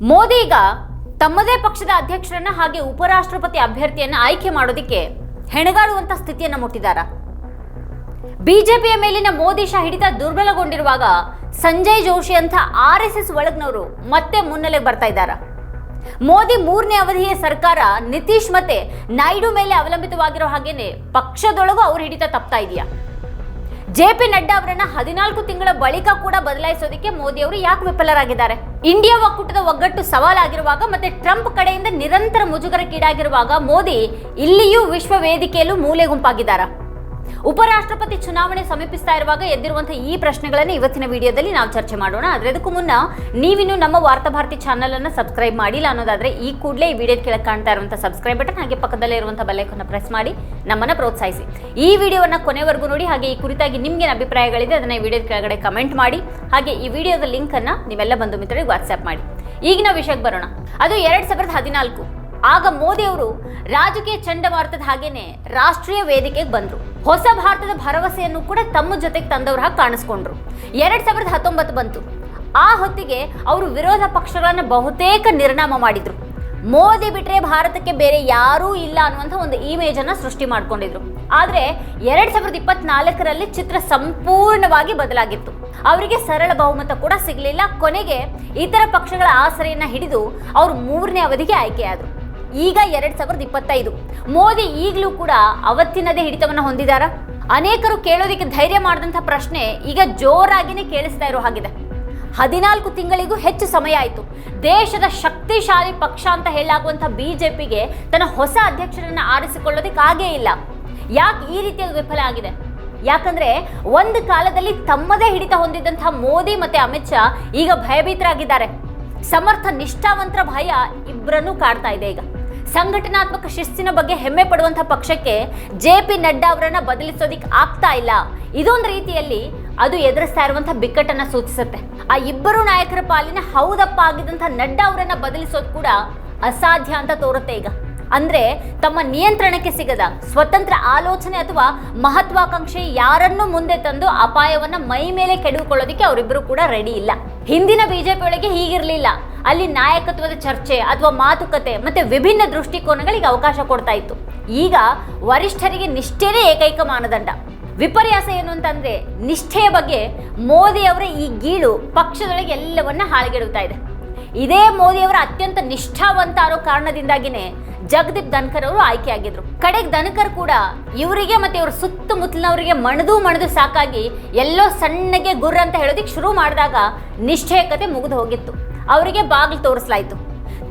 ಮೋದಿ ಈಗ ತಮ್ಮದೇ ಪಕ್ಷದ ಅಧ್ಯಕ್ಷರನ್ನ ಹಾಗೆ ಉಪರಾಷ್ಟ್ರಪತಿ ಅಭ್ಯರ್ಥಿಯನ್ನ ಆಯ್ಕೆ ಮಾಡೋದಕ್ಕೆ ಹೆಣಗಾಡುವಂತ ಸ್ಥಿತಿಯನ್ನ ಮುಟ್ಟಿದಾರ. ಬಿಜೆಪಿಯ ಮೇಲಿನ ಮೋದಿ ಶಾ ಹಿಡಿತ ದುರ್ಬಲಗೊಂಡಿರುವಾಗ ಸಂಜಯ್ ಜೋಶಿ ಅಂತ ಆರ್ ಎಸ್ ಎಸ್ ಒಳಗ್ನವರು ಮತ್ತೆ ಮುನ್ನೆಲೆಗೆ ಬರ್ತಾ ಇದ್ದಾರ. ಮೋದಿ ಮೂರನೇ ಅವಧಿಯ ಸರ್ಕಾರ ನಿತೀಶ್ ಮತ್ತೆ ನಾಯ್ಡು ಮೇಲೆ ಅವಲಂಬಿತವಾಗಿರೋ ಹಾಗೇನೆ ಪಕ್ಷದೊಳಗೂ ಅವ್ರ ಹಿಡಿತ ತಪ್ತಾ ಇದೆಯಾ? ಜೆ ಪಿ ನಡ್ಡಾ ಅವರನ್ನ ಹದಿನಾಲ್ಕು ತಿಂಗಳ ಬಳಿಕ ಕೂಡ ಬದಲಾಯಿಸೋದಕ್ಕೆ ಮೋದಿ ಅವರು ಯಾಕೆ ವಿಫಲರಾಗಿದ್ದಾರೆ? ಇಂಡಿಯಾ ಒಕ್ಕೂಟದ ಒಗ್ಗಟ್ಟು ಸವಾಲಾಗಿರುವಾಗ ಮತ್ತೆ ಟ್ರಂಪ್ ಕಡೆಯಿಂದ ನಿರಂತರ ಮುಜುಗರಕ್ಕೀಡಾಗಿರುವಾಗ ಮೋದಿ ಇಲ್ಲಿಯೂ ವಿಶ್ವ ವೇದಿಕೆಯಲ್ಲೂ ಮೂಲೆ ಗುಂಪಾಗಿದ್ದಾರ ಉಪರಾಷ್ಟ್ರಪತಿ ಚುನಾವಣೆ ಸಮೀಪಿಸ್ತಾ ಇರುವಾಗ ಎದ್ದಿರುವಂತಹ ಈ ಪ್ರಶ್ನೆಗಳನ್ನು ಇವತ್ತಿನ ವಿಡಿಯೋದಲ್ಲಿ ನಾವು ಚರ್ಚೆ ಮಾಡೋಣ. ಆದ್ರೆ ಅದಕ್ಕೂ ಮುನ್ನ ನೀವಿನ್ನು ನಮ್ಮ ವಾರ್ತಾಭಾರತಿ ಚಾನಲ್ ಅನ್ನು ಸಬ್ಸ್ಕ್ರೈಬ್ ಮಾಡಿಲ್ಲ ಅನ್ನೋದಾದ್ರೆ ಈ ಕೂಡಲೇ ಈ ವಿಡಿಯೋ ಕೆಳಗೆ ಕಾಣ್ತಾ ಇರುವಂತಹ ಸಬ್ಸ್ಕ್ರೈಬ್ ಬಟನ್ ಹಾಗೆ ಪಕ್ಕದಲ್ಲೇ ಇರುವಂತಹ ಬೆಲ್ಲೈಕನ್ನ ಪ್ರೆಸ್ ಮಾಡಿ ನಮ್ಮನ್ನ ಪ್ರೋತ್ಸಾಹಿಸಿ. ಈ ವಿಡಿಯೋವನ್ನ ಕೊನೆವರೆಗೂ ನೋಡಿ, ಹಾಗೆ ಈ ಕುರಿತಾಗಿ ನಿಮ್ಗೆ ಅಭಿಪ್ರಾಯಗಳಿದೆ ಅದನ್ನ ಈ ವಿಡಿಯೋದ ಕೆಳಗಡೆ ಕಮೆಂಟ್ ಮಾಡಿ, ಹಾಗೆ ಈ ವಿಡಿಯೋದ ಲಿಂಕ್ ಅನ್ನ ನೀವೆಲ್ಲ ಬಂಧು ಮಿತ್ರರಿಗೆ ವಾಟ್ಸ್ಆಪ್ ಮಾಡಿ. ಈಗಿನ ವಿಷಯಕ್ಕೆ ಬರೋಣ. ಅದು ಎರಡ್ ಸಾವಿರದ ಹದಿನಾಲ್ಕು. ಆಗ ಮೋದಿ ಅವರು ರಾಜಕೀಯ ಚಂಡಮಾರುತದ ಹಾಗೇನೆ ರಾಷ್ಟ್ರೀಯ ವೇದಿಕೆಗೆ ಬಂದರು. ಹೊಸ ಭಾರತದ ಭರವಸೆಯನ್ನು ಕೂಡ ತಮ್ಮ ಜೊತೆಗೆ ತಂದವ್ರ ಹಾಗೆ ಕಾಣಿಸ್ಕೊಂಡ್ರು. ಎರಡ್ ಸಾವಿರದ ಹತ್ತೊಂಬತ್ತು ಬಂತು. ಆ ಹೊತ್ತಿಗೆ ಅವರು ವಿರೋಧ ಪಕ್ಷಗಳನ್ನು ಬಹುತೇಕ ನಿರ್ನಾಮ ಮಾಡಿದ್ರು. ಮೋದಿ ಬಿಟ್ರೆ ಭಾರತಕ್ಕೆ ಬೇರೆ ಯಾರೂ ಇಲ್ಲ ಅನ್ನುವಂಥ ಒಂದು ಇಮೇಜ್ ಅನ್ನ ಸೃಷ್ಟಿ ಮಾಡ್ಕೊಂಡಿದ್ರು. ಆದರೆ ಎರಡು ಸಾವಿರದ ಇಪ್ಪತ್ನಾಲ್ಕರಲ್ಲಿ ಚಿತ್ರ ಸಂಪೂರ್ಣವಾಗಿ ಬದಲಾಗಿತ್ತು. ಅವರಿಗೆ ಸರಳ ಬಹುಮತ ಕೂಡ ಸಿಗಲಿಲ್ಲ. ಕೊನೆಗೆ ಇತರ ಪಕ್ಷಗಳ ಆಸರೆಯನ್ನ ಹಿಡಿದು ಅವರು ಮೂರನೇ ಅವಧಿಗೆ ಆಯ್ಕೆಯಾದರು. ಈಗ ಎರಡ್ ಸಾವಿರದ ಇಪ್ಪತ್ತೈದು. ಮೋದಿ ಈಗಲೂ ಕೂಡ ಅವತ್ತಿನದೇ ಹಿಡಿತವನ್ನ ಹೊಂದಿದಾರ? ಅನೇಕರು ಕೇಳೋದಕ್ಕೆ ಧೈರ್ಯ ಮಾಡಿದಂಥ ಪ್ರಶ್ನೆ ಈಗ ಜೋರಾಗಿನೇ ಕೇಳಿಸ್ತಾ ಇರೋ ಹಾಗಿದೆ. ಹದಿನಾಲ್ಕು ತಿಂಗಳಿಗೂ ಹೆಚ್ಚು ಸಮಯ ಆಯಿತು. ದೇಶದ ಶಕ್ತಿಶಾಲಿ ಪಕ್ಷ ಅಂತ ಹೇಳಾಗುವಂಥ ಬಿಜೆಪಿಗೆ ತನ್ನ ಹೊಸ ಅಧ್ಯಕ್ಷರನ್ನ ಆರಿಸಿಕೊಳ್ಳೋದಕ್ಕೆ ಆಗೇ ಇಲ್ಲ. ಯಾಕೆ ಈ ರೀತಿಯ ವಿಫಲ ಆಗಿದೆ? ಯಾಕಂದ್ರೆ ಒಂದು ಕಾಲದಲ್ಲಿ ತಮ್ಮದೇ ಹಿಡಿತ ಹೊಂದಿದ್ದಂತಹ ಮೋದಿ ಮತ್ತೆ ಅಮಿತ್ ಶಾ ಈಗ ಭಯಭೀತರಾಗಿದ್ದಾರೆ. ಸಮರ್ಥ ನಿಷ್ಠಾವಂತರ ಭಯ ಇಬ್ಬರನ್ನೂ ಕಾಡ್ತಾ ಇದೆ ಈಗ. ಸಂಘಟನಾತ್ಮಕ ಶಿಸ್ತಿನ ಬಗ್ಗೆ ಹೆಮ್ಮೆ ಪಡುವಂಥ ಪಕ್ಷಕ್ಕೆ ಜೆ ಪಿ ನಡ್ಡಾ ಅವರನ್ನ ಬದಲಿಸೋದಿಕ್ ಆಗ್ತಾ ಇಲ್ಲ. ಇದೊಂದು ರೀತಿಯಲ್ಲಿ ಅದು ಎದುರಿಸ್ತಾ ಇರುವಂತಹ ಬಿಕ್ಕಟ್ಟನ್ನ ಸೂಚಿಸುತ್ತೆ. ಆ ಇಬ್ಬರು ನಾಯಕರ ಪಾಲಿನ ಹೌದಪ್ಪ ಆಗಿದ್ದಂತಹ ನಡ್ಡಾ ಅವರನ್ನ ಬದಲಿಸೋದು ಕೂಡ ಅಸಾಧ್ಯ ಅಂತ ತೋರುತ್ತೆ ಈಗ. ಅಂದ್ರೆ ತಮ್ಮ ನಿಯಂತ್ರಣಕ್ಕೆ ಸಿಗದ ಸ್ವತಂತ್ರ ಆಲೋಚನೆ ಅಥವಾ ಮಹತ್ವಾಕಾಂಕ್ಷೆ ಯಾರನ್ನು ಮುಂದೆ ತಂದು ಅಪಾಯವನ್ನ ಮೈ ಮೇಲೆ ಕೆಡವಿಕೊಳ್ಳೋದಕ್ಕೆ ಅವರಿಬ್ಬರು ಕೂಡ ರೆಡಿ ಇಲ್ಲ. ಹಿಂದಿನ ಬಿಜೆಪಿ ಒಳಗೆ ಹೀಗಿರ್ಲಿಲ್ಲ. ಅಲ್ಲಿ ನಾಯಕತ್ವದ ಚರ್ಚೆ ಅಥವಾ ಮಾತುಕತೆ ಮತ್ತೆ ವಿಭಿನ್ನ ದೃಷ್ಟಿಕೋನಗಳಿಗೆ ಅವಕಾಶ ಕೊಡ್ತಾ ಇತ್ತು. ಈಗ ವರಿಷ್ಠರಿಗೆ ನಿಷ್ಠೆನೇ ಏಕೈಕ ಮಾನದಂಡ. ವಿಪರ್ಯಾಸ ಏನು ಅಂತಂದ್ರೆ ನಿಷ್ಠೆಯ ಬಗ್ಗೆ ಮೋದಿ ಅವರ ಈ ಗೀಳು ಪಕ್ಷದೊಳಗೆ ಎಲ್ಲವನ್ನ ಹಾಳುಗೆಡುತ್ತಾ ಇದೆ. ಇದೇ ಮೋದಿಯವರ ಅತ್ಯಂತ ನಿಷ್ಠಾವಂತ ಅನ್ನೋ ಕಾರಣದಿಂದಾಗಿನೇ ಜಗದೀಪ್ ಧನ್ಕರ್ ಅವರು ಆಯ್ಕೆಯಾಗಿದ್ರು. ಕಡೆಗೆ ಧನ್ಕರ್ ಕೂಡ ಇವರಿಗೆ ಮತ್ತೆ ಇವ್ರ ಸುತ್ತಮುತ್ತಲಿನವರಿಗೆ ಮಣದು ಮಣದು ಸಾಕಾಗಿ ಎಲ್ಲೋ ಸಣ್ಣಗೆ ಗುರ್ರ ಅಂತ ಹೇಳೋದಿಕ್ ಶುರು ಮಾಡಿದಾಗ ನಿಷ್ಠೆಯ ಕತೆ ಮುಗಿದು ಹೋಗಿತ್ತು. ಅವರಿಗೆ ಬಾಗಿಲು ತೋರಿಸಲಾಯಿತು.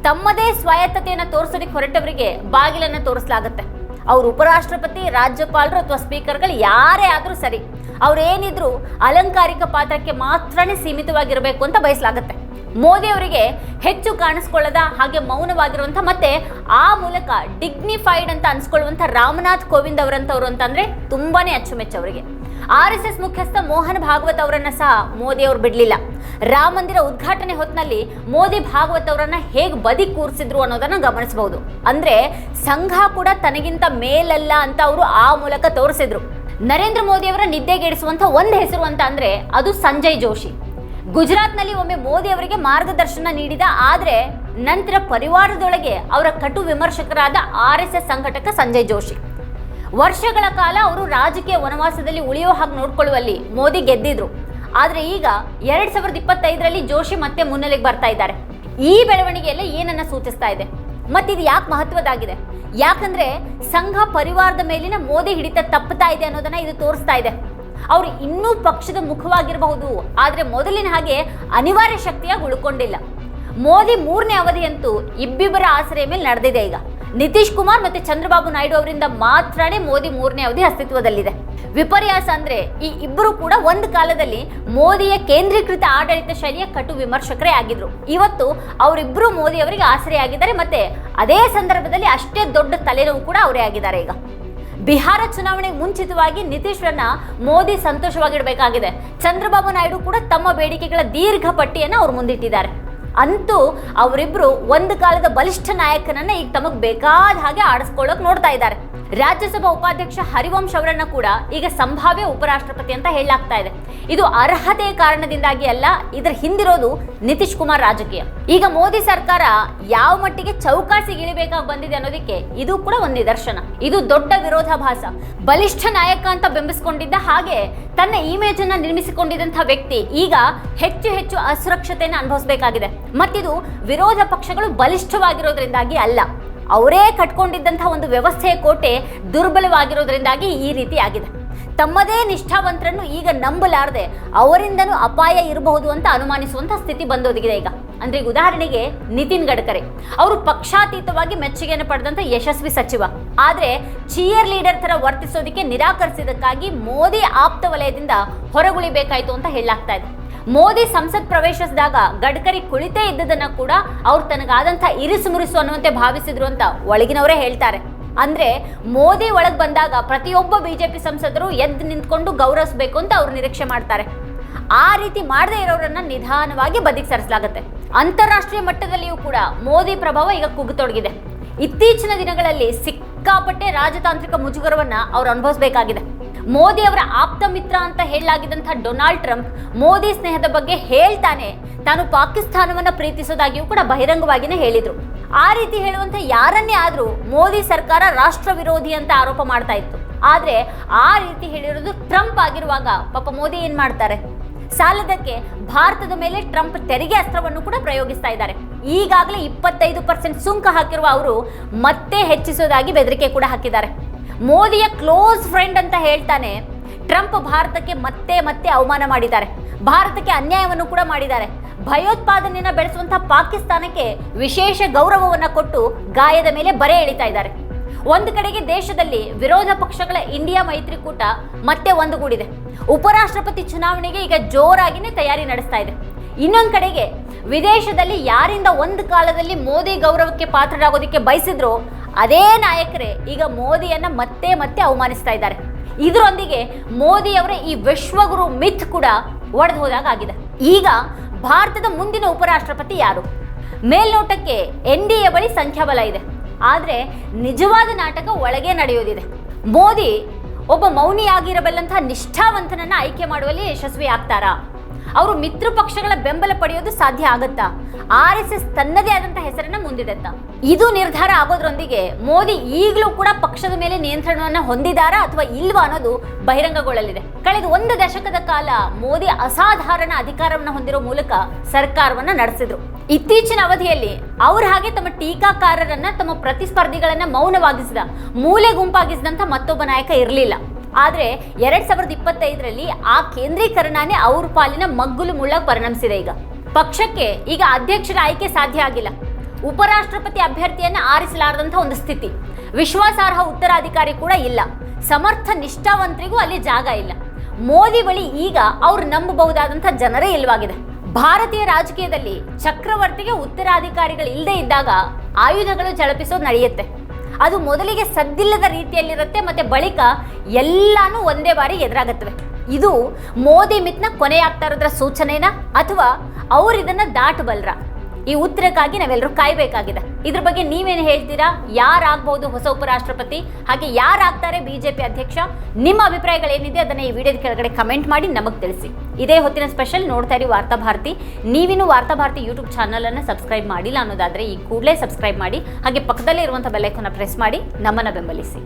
ತಮ್ಮದೇ ಸ್ವಾಯತ್ತತೆಯನ್ನು ತೋರಿಸೋದಕ್ಕೆ ಹೊರಟವರಿಗೆ ಬಾಗಿಲನ್ನು ತೋರಿಸಲಾಗುತ್ತೆ. ಅವರು ಉಪರಾಷ್ಟ್ರಪತಿ, ರಾಜ್ಯಪಾಲರು ಅಥವಾ ಸ್ಪೀಕರ್ಗಳು ಯಾರೇ ಆದರೂ ಸರಿ, ಅವರೇನಿದ್ರು ಅಲಂಕಾರಿಕ ಪಾತ್ರಕ್ಕೆ ಮಾತ್ರನೇ ಸೀಮಿತವಾಗಿರಬೇಕು ಅಂತ ಬಯಸಲಾಗುತ್ತೆ. ಮೋದಿ ಅವರಿಗೆ ಹೆಚ್ಚು ಕಾಣಿಸ್ಕೊಳ್ಳದ ಹಾಗೆ ಮೌನವಾಗಿರುವಂಥ ಮತ್ತೆ ಆ ಮೂಲಕ ಡಿಗ್ನಿಫೈಡ್ ಅಂತ ಅನ್ಸ್ಕೊಳ್ಳುವಂಥ ರಾಮನಾಥ್ ಕೋವಿಂದ್ ಅವರಂಥವ್ರು ಅಂತಂದರೆ ತುಂಬಾ ಅಚ್ಚುಮೆಚ್ಚು ಅವರಿಗೆ. ಆರ್ ಎಸ್ ಎಸ್ ಮುಖ್ಯಸ್ಥ ಮೋಹನ್ ಭಾಗವತ್ ಅವರನ್ನ ಸಹ ಮೋದಿ ಅವರು ಬಿಡಲಿಲ್ಲ. ರಾಮ ಮಂದಿರ ಉದ್ಘಾಟನೆ ಹೊತ್ತಿನಲ್ಲಿ ಮೋದಿ ಭಾಗವತ್ ಅವರನ್ನ ಹೇಗೆ ಬದಿ ಕೂರಿಸಿದ್ರು ಅನ್ನೋದನ್ನ ಗಮನಿಸಬಹುದು ಅಂದ್ರೆ ಸಂಘ ಕೂಡ ತನಗಿಂತ ಮೇಲಲ್ಲ ಅಂತ ಅವರು ಆ ಮೂಲಕ ತೋರಿಸಿದ್ರು. ನರೇಂದ್ರ ಮೋದಿ ಅವರ ನಿದ್ದೆಗೆಡಿಸುವಂತ ಒಂದು ಹೆಸರು ಅಂತ ಅಂದ್ರೆ ಅದು ಸಂಜಯ್ ಜೋಶಿ. ಗುಜರಾತ್ನಲ್ಲಿ ಒಮ್ಮೆ ಮೋದಿ ಅವರಿಗೆ ಮಾರ್ಗದರ್ಶನ ನೀಡಿದ ಆದರೆ ನಂತರ ಪರಿವಾರದೊಳಗೆ ಅವರ ಕಟು ವಿಮರ್ಶಕರಾದ ಆರ್ ಎಸ್ ಎಸ್ ಸಂಘಟಕ ಸಂಜಯ್ ಜೋಶಿ. ವರ್ಷಗಳ ಕಾಲ ಅವರು ರಾಜಕೀಯ ವನವಾಸದಲ್ಲಿ ಉಳಿಯೋ ಹಾಗೆ ನೋಡ್ಕೊಳ್ಳುವಲ್ಲಿ ಮೋದಿ ಗೆದ್ದಿದ್ರು. ಆದರೆ ಈಗ ಎರಡ್ ಸಾವಿರದ ಇಪ್ಪತ್ತೈದರಲ್ಲಿ ಜೋಶಿ ಮತ್ತೆ ಮುನ್ನೆಲೆಗೆ ಬರ್ತಾ ಇದ್ದಾರೆ. ಈ ಬೆಳವಣಿಗೆಯಲ್ಲಿ ಏನನ್ನ ಸೂಚಿಸ್ತಾ ಇದೆ? ಮತ್ತಿದು ಯಾಕೆ ಮಹತ್ವದಾಗಿದೆ ಯಾಕಂದ್ರೆ ಸಂಘ ಪರಿವಾರದ ಮೇಲಿನ ಮೋದಿ ಹಿಡಿತ ತಪ್ಪುತ್ತಾ ಇದೆ ಅನ್ನೋದನ್ನ ಇದು ತೋರಿಸ್ತಾ ಇದೆ. ಅವ್ರು ಇನ್ನೂ ಪಕ್ಷದ ಮುಖವಾಗಿರಬಹುದು, ಆದರೆ ಮೊದಲಿನ ಹಾಗೆ ಅನಿವಾರ್ಯ ಶಕ್ತಿಯಾಗಿ ಉಳ್ಕೊಂಡಿಲ್ಲ. ಮೋದಿ ಮೂರನೇ ಅವಧಿಯಂತೂ ಇಬ್ಬಿಬ್ಬರ ಆಸರೆಯ ಮೇಲೆ ನಡೆದಿದೆ ಈಗ. ನಿತೀಶ್ ಕುಮಾರ್ ಮತ್ತೆ ಚಂದ್ರಬಾಬು ನಾಯ್ಡು ಅವರಿಂದ ಮಾತ್ರನೇ ಮೋದಿ ಮೂರನೇ ಅವಧಿ ಅಸ್ತಿತ್ವದಲ್ಲಿದೆ. ವಿಪರ್ಯಾಸ ಅಂದ್ರೆ ಈ ಇಬ್ಬರು ಕೂಡ ಒಂದು ಕಾಲದಲ್ಲಿ ಮೋದಿಯ ಕೇಂದ್ರೀಕೃತ ಆಡಳಿತ ಶೈಲಿಯ ಕಟು ವಿಮರ್ಶಕರೇ ಆಗಿದ್ರು. ಇವತ್ತು ಅವರಿಬ್ಬರು ಮೋದಿ ಅವರಿಗೆ ಆಸರೆಯಾಗಿದ್ದಾರೆ ಮತ್ತೆ ಅದೇ ಸಂದರ್ಭದಲ್ಲಿ ಅಷ್ಟೇ ದೊಡ್ಡ ತಲೆನೋವು ಕೂಡ ಅವರೇ ಆಗಿದ್ದಾರೆ ಈಗ. ಬಿಹಾರ ಚುನಾವಣೆಗೆ ಮುಂಚಿತವಾಗಿ ನಿತೀಶ್ರನ್ನ ಮೋದಿ ಸಂತೋಷವಾಗಿಡಬೇಕಾಗಿದೆ. ಚಂದ್ರಬಾಬು ನಾಯ್ಡು ಕೂಡ ತಮ್ಮ ಬೇಡಿಕೆಗಳ ದೀರ್ಘ ಪಟ್ಟಿಯನ್ನು ಅವ್ರು ಮುಂದಿಟ್ಟಿದ್ದಾರೆ. ಅಂತೂ ಅವರಿಬ್ರು ಒಂದು ಕಾಲದ ಬಲಿಷ್ಠ ನಾಯಕನನ್ನ ಈಗ ತಮಗೆ ಬೇಕಾದ ಹಾಗೆ ಆಡಿಸ್ಕೊಳ್ಳೋಕೆ ನೋಡ್ತಾ ಇದ್ದಾರೆ. ರಾಜ್ಯಸಭಾ ಉಪಾಧ್ಯಕ್ಷ ಹರಿವಂಶ್ ಅವರನ್ನ ಕೂಡ ಈಗ ಸಂಭಾವ್ಯ ಉಪರಾಷ್ಟ್ರಪತಿ ಅಂತ ಹೇಳಲಾಗ್ತಾ ಇದೆ. ಇದು ಅರ್ಹತೆ ಕಾರಣದಿಂದಾಗಿ ಅಲ್ಲ, ಇದರ ಹಿಂದಿರೋದು ನಿತೀಶ್ ಕುಮಾರ್ ರಾಜಕೀಯ. ಈಗ ಮೋದಿ ಸರ್ಕಾರ ಯಾವ ಮಟ್ಟಿಗೆ ಚೌಕಾಸಿಗೆ ಇಳಿಬೇಕಾಗಿ ಬಂದಿದೆ ಅನ್ನೋದಕ್ಕೆ ಇದು ಕೂಡ ಒಂದು ನಿದರ್ಶನ. ಇದು ದೊಡ್ಡ ವಿರೋಧಾಭಾಸ. ಬಲಿಷ್ಠ ನಾಯಕ ಅಂತ ಬಿಂಬಿಸಿಕೊಂಡಿದ್ದ ಹಾಗೆ ತನ್ನ ಇಮೇಜ್ ಅನ್ನ ನಿರ್ಮಿಸಿಕೊಂಡಿದ್ದಂತಹ ವ್ಯಕ್ತಿ ಈಗ ಹೆಚ್ಚು ಹೆಚ್ಚು ಅಸುರಕ್ಷತೆಯನ್ನು ಅನುಭವಿಸಬೇಕಾಗಿದೆ. ಮತ್ತಿದು ವಿರೋಧ ಪಕ್ಷಗಳು ಬಲಿಷ್ಠವಾಗಿರೋದ್ರಿಂದಾಗಿ ಅಲ್ಲ. ಅವರೇ ಕಟ್ಕೊಂಡಿದ್ದಂಥ ಒಂದು ವ್ಯವಸ್ಥೆಯ ಕೋಟೆ ದುರ್ಬಲವಾಗಿರೋದ್ರಿಂದಾಗಿ ಈ ರೀತಿ ಆಗಿದೆ. ತಮ್ಮದೇ ನಿಷ್ಠಾವಂತರನ್ನು ಈಗ ನಂಬಲಾರದೆ ಅವರಿಂದನೂ ಅಪಾಯ ಇರಬಹುದು ಅಂತ ಅನುಮಾನಿಸುವಂಥ ಸ್ಥಿತಿ ಬಂದೊದಗಿದೆ ಈಗ. ಅಂದ್ರೆ ಉದಾಹರಣೆಗೆ ನಿತಿನ್ ಗಡ್ಕರಿ. ಅವರು ಪಕ್ಷಾತೀತವಾಗಿ ಮೆಚ್ಚುಗೆಯನ್ನು ಪಡೆದಂತ ಯಶಸ್ವಿ ಸಚಿವ. ಆದ್ರೆ ಚಿಯರ್ ಲೀಡರ್ ತರ ವರ್ತಿಸೋದಕ್ಕೆ ನಿರಾಕರಿಸಿದಕ್ಕಾಗಿ ಮೋದಿ ಆಪ್ತ ವಲಯದಿಂದ ಹೊರಗುಳಿಬೇಕಾಯ್ತು ಅಂತ ಹೇಳಲಾಗ್ತಾ ಇದೆ. ಮೋದಿ ಸಂಸತ್ ಪ್ರವೇಶಿಸಿದಾಗ ಗಡ್ಕರಿ ಕುಳಿತೇ ಇದ್ದದನ್ನ ಕೂಡ ಅವ್ರು ತನಗಾದಂಥ ಇರಿಸು ಮುರಿಸು ಅನ್ನುವಂತೆ ಭಾವಿಸಿದ್ರು ಅಂತ ಒಳಗಿನವರೇ ಹೇಳ್ತಾರೆ. ಅಂದ್ರೆ ಮೋದಿ ಒಳಗೆ ಬಂದಾಗ ಪ್ರತಿಯೊಬ್ಬ ಬಿಜೆಪಿ ಸಂಸದರು ಎದ್ದು ನಿಂತ್ಕೊಂಡು ಗೌರವಿಸಬೇಕು ಅಂತ ಅವ್ರು ನಿರೀಕ್ಷೆ ಮಾಡ್ತಾರೆ. ಆ ರೀತಿ ಮಾಡದೇ ಇರೋರನ್ನ ನಿಧಾನವಾಗಿ ಬದಿಗೆ ಸರಿಸಲಾಗುತ್ತೆ. ಅಂತಾರಾಷ್ಟ್ರೀಯ ಮಟ್ಟದಲ್ಲಿಯೂ ಕೂಡ ಮೋದಿ ಪ್ರಭಾವ ಈಗ ಕುಗ್ಗತೊಡಗಿದೆ. ಇತ್ತೀಚಿನ ದಿನಗಳಲ್ಲಿ ಸಿಕ್ಕಾಪಟ್ಟೆ ರಾಜತಾಂತ್ರಿಕ ಮುಜುಗರವನ್ನ ಅವ್ರು ಅನುಭವಿಸಬೇಕಾಗಿದೆ. ಮೋದಿ ಅವರ ಆಪ್ತ ಮಿತ್ರ ಅಂತ ಹೇಳಲಾಗಿದ್ದಂಥ ಡೊನಾಲ್ಡ್ ಟ್ರಂಪ್ ಮೋದಿ ಸ್ನೇಹದ ಬಗ್ಗೆ ಹೇಳ್ತಾನೆ. ತಾನು ಪಾಕಿಸ್ತಾನವನ್ನ ಪ್ರೀತಿಸೋದಾಗಿಯೂ ಕೂಡ ಬಹಿರಂಗವಾಗಿನೇ ಹೇಳಿದರು. ಆ ರೀತಿ ಹೇಳುವಂತ ಯಾರನ್ನೇ ಆದರೂ ಮೋದಿ ಸರ್ಕಾರ ರಾಷ್ಟ್ರ ವಿರೋಧಿ ಅಂತ ಆರೋಪ ಮಾಡ್ತಾ ಇತ್ತು. ಆದ್ರೆ ಆ ರೀತಿ ಹೇಳಿರೋದು ಟ್ರಂಪ್ ಆಗಿರುವಾಗ ಪಾಪ ಮೋದಿ ಏನು ಮಾಡ್ತಾರೆ? ಸಾಲದಕ್ಕೆ ಭಾರತದ ಮೇಲೆ ಟ್ರಂಪ್ ತೆರಿಗೆ ಅಸ್ತ್ರವನ್ನು ಕೂಡ ಪ್ರಯೋಗಿಸ್ತಾ ಇದ್ದಾರೆ. ಈಗಾಗಲೇ ಇಪ್ಪತ್ತೈದು ಪರ್ಸೆಂಟ್ ಸುಂಕ ಹಾಕಿರುವ ಅವರು ಮತ್ತೆ ಹೆಚ್ಚಿಸೋದಾಗಿ ಬೆದರಿಕೆ ಕೂಡ ಹಾಕಿದ್ದಾರೆ. ಮೋದಿಯ ಕ್ಲೋಸ್ ಫ್ರೆಂಡ್ ಅಂತ ಹೇಳ್ತಾನೆ, ಟ್ರಂಪ್ ಭಾರತಕ್ಕೆ ಮತ್ತೆ ಮತ್ತೆ ಅವಮಾನ ಮಾಡಿದ್ದಾರೆ. ಭಾರತಕ್ಕೆ ಅನ್ಯಾಯವನ್ನು ಕೂಡ ಮಾಡಿದ್ದಾರೆ. ಭಯೋತ್ಪಾದನೆಯನ್ನು ಬೆಳೆಸುವಂತಹ ಪಾಕಿಸ್ತಾನಕ್ಕೆ ವಿಶೇಷ ಗೌರವವನ್ನು ಕೊಟ್ಟು ಗಾಯದ ಮೇಲೆ ಬರೆ ಎಳಿತಾ ಇದ್ದಾರೆ. ಒಂದು ಕಡೆಗೆ ದೇಶದಲ್ಲಿ ವಿರೋಧ ಪಕ್ಷಗಳ ಇಂಡಿಯಾ ಮೈತ್ರಿಕೂಟ ಮತ್ತೆ ಒಂದುಗೂಡಿದೆ. ಉಪರಾಷ್ಟ್ರಪತಿ ಚುನಾವಣೆಗೆ ಈಗ ಜೋರಾಗಿನೇ ತಯಾರಿ ನಡೆಸ್ತಾ ಇದೆ. ಇನ್ನೊಂದು ಕಡೆಗೆ ವಿದೇಶದಲ್ಲಿ ಯಾರಿಂದ ಒಂದು ಕಾಲದಲ್ಲಿ ಮೋದಿ ಗೌರವಕ್ಕೆ ಪಾತ್ರರಾಗೋದಕ್ಕೆ ಬಯಸಿದ್ರು ಅದೇ ನಾಯಕರೇ ಈಗ ಮೋದಿಯನ್ನ ಮತ್ತೆ ಮತ್ತೆ ಅವಮಾನಿಸ್ತಾ ಇದ್ದಾರೆ. ಇದರೊಂದಿಗೆ ಮೋದಿಯವರ ಈ ವಿಶ್ವಗುರು ಮಿಥ್ ಕೂಡ ಒಡೆದು ಹೋದಾಗ ಆಗಿದೆ. ಈಗ ಭಾರತದ ಮುಂದಿನ ಉಪರಾಷ್ಟ್ರಪತಿ ಯಾರು? ಮೇಲ್ನೋಟಕ್ಕೆ ಎನ್ ಡಿ ಎ ಬಳಿ ಸಂಖ್ಯಾಬಲ ಇದೆ. ಆದರೆ ನಿಜವಾದ ನಾಟಕ ಒಳಗೆ ನಡೆಯೋದಿದೆ. ಮೋದಿ ಒಬ್ಬ ಮೌನಿಯಾಗಿರಬಲ್ಲಂತಹ ನಿಷ್ಠಾವಂತನನ್ನ ಆಯ್ಕೆ ಮಾಡುವಲ್ಲಿ ಯಶಸ್ವಿ ಆಗ್ತಾರಾ ಅವರು ಮಿತ್ರ ಪಕ್ಷಗಳ ಬೆಂಬಲ ಪಡೆಯೋದು ಸಾಧ್ಯ ಆಗತ್ತಾ? ಆರ್ ಎಸ್ ಎಸ್ ತನ್ನದೇ ಆದಂತಹ ಹೆಸರನ್ನ ಮುಂದಿಡುತ್ತಾ? ಇದು ನಿರ್ಧಾರ ಆಗೋದ್ರೊಂದಿಗೆ ಮೋದಿ ಈಗಲೂ ಕೂಡ ಪಕ್ಷದ ಮೇಲೆ ನಿಯಂತ್ರಣವನ್ನ ಹೊಂದಿದಾರಾ ಅಥವಾ ಇಲ್ವಾ ಅನ್ನೋದು ಬಹಿರಂಗಗೊಳ್ಳಲಿದೆ. ಕಳೆದ ಒಂದು ದಶಕದ ಕಾಲ ಮೋದಿ ಅಸಾಧಾರಣ ಅಧಿಕಾರವನ್ನು ಹೊಂದಿರೋ ಮೂಲಕ ಸರ್ಕಾರವನ್ನ ನಡೆಸಿದ್ರು. ಇತ್ತೀಚಿನ ಅವಧಿಯಲ್ಲಿ ಅವ್ರ ಹಾಗೆ ತಮ್ಮ ಟೀಕಾಕಾರರನ್ನ ತಮ್ಮ ಪ್ರತಿಸ್ಪರ್ಧಿಗಳನ್ನ ಮೌನವಾಗಿಸಿದ, ಮೂಲೆ ಗುಂಪಾಗಿಸಿದಂತ ಮತ್ತೊಬ್ಬ ನಾಯಕ ಇರಲಿಲ್ಲ. ಆದ್ರೆ ಎರಡು ಸಾವಿರದ ಇಪ್ಪತ್ತೈದರಲ್ಲಿ ಆ ಕೇಂದ್ರೀಕರಣನೇ ಅವ್ರ ಪಾಲಿನ ಮಗ್ಗುಲು ಮುಳ್ಳಾಗಿ ಪರಿಣಮಿಸಿದೆ ಈಗ. ಪಕ್ಷಕ್ಕೆ ಈಗ ಅಧ್ಯಕ್ಷರ ಆಯ್ಕೆ ಸಾಧ್ಯ ಆಗಿಲ್ಲ. ಉಪರಾಷ್ಟ್ರಪತಿ ಅಭ್ಯರ್ಥಿಯನ್ನು ಆರಿಸಲಾರದಂಥ ಒಂದು ಸ್ಥಿತಿ. ವಿಶ್ವಾಸಾರ್ಹ ಉತ್ತರಾಧಿಕಾರಿ ಕೂಡ ಇಲ್ಲ. ಸಮರ್ಥ ನಿಷ್ಠಾವಂತರಿಗೂ ಅಲ್ಲಿ ಜಾಗ ಇಲ್ಲ. ಮೋದಿ ಬಳಿ ಈಗ ಅವ್ರು ನಂಬಬಹುದಾದಂಥ ಜನರೇ ಇಲ್ಲವಾಗಿದೆ ಭಾರತೀಯ ರಾಜಕೀಯದಲ್ಲಿ ಚಕ್ರವರ್ತಿಗೆ ಉತ್ತರಾಧಿಕಾರಿಗಳು ಇಲ್ಲದೆ ಇದ್ದಾಗ ಆಯುಧಗಳು ಝಳಪಿಸೋದು ನಡೆಯುತ್ತೆ. ಅದು ಮೊದಲಿಗೆ ಸದ್ದಿಲ್ಲದ ರೀತಿಯಲ್ಲಿರುತ್ತೆ, ಮತ್ತೆ ಬಳಿಕ ಎಲ್ಲಾನು ಒಂದೇ ಬಾರಿ ಎದುರಾಗತ್ತವೆ. ಇದು ಮೋದಿ ಮಿತ್ನ ಕೊನೆಯಾಗ್ತಾ ಇರೋದ್ರ ಸೂಚನೆನಾ? ಅಥವಾ ಅವ್ರು ಇದನ್ನ ದಾಟಬಲ್ರ? ಈ ಉತ್ತರಕ್ಕಾಗಿ ನಾವೆಲ್ಲರೂ ಕಾಯ್ಬೇಕಾಗಿದೆ. ಇದ್ರ ಬಗ್ಗೆ ನೀವೇನು ಹೇಳ್ತೀರಾ? ಯಾರಾಗಬಹುದು ಹೊಸ ಉಪರಾಷ್ಟ್ರಪತಿ? ಹಾಗೆ ಯಾರಾಗ್ತಾರೆ ಬಿಜೆಪಿ ಅಧ್ಯಕ್ಷ? ನಿಮ್ಮ ಅಭಿಪ್ರಾಯಗಳೇನಿದೆ ಅದನ್ನ ಈ ವಿಡಿಯೋದ ಕೆಳಗಡೆ ಕಮೆಂಟ್ ಮಾಡಿ ನಮಗೆ ತಿಳಿಸಿ. ಇದೇ ಹೊತ್ತಿನ ಸ್ಪೆಷಲ್ ನೋಡ್ತಾ ಇರಿ ವಾರ್ತಾಭಾರತಿ ನೀವಿನ್ನು ವಾರ್ತಾ ಭಾರತಿ ಯೂಟ್ಯೂಬ್ ಚಾನಲ್ ಅನ್ನು ಸಬ್ಸ್ಕ್ರೈಬ್ ಮಾಡಿಲ್ಲ ಅನ್ನೋದಾದ್ರೆ ಈ ಕೂಡಲೇ ಸಬ್ಸ್ಕ್ರೈಬ್ ಮಾಡಿ. ಹಾಗೆ ಪಕ್ಕದಲ್ಲೇ ಇರುವಂಥ ಬೆಲ್ಲೈಕನ್ನ ಪ್ರೆಸ್ ಮಾಡಿ ನಮ್ಮನ್ನ ಬೆಂಬಲಿಸಿ.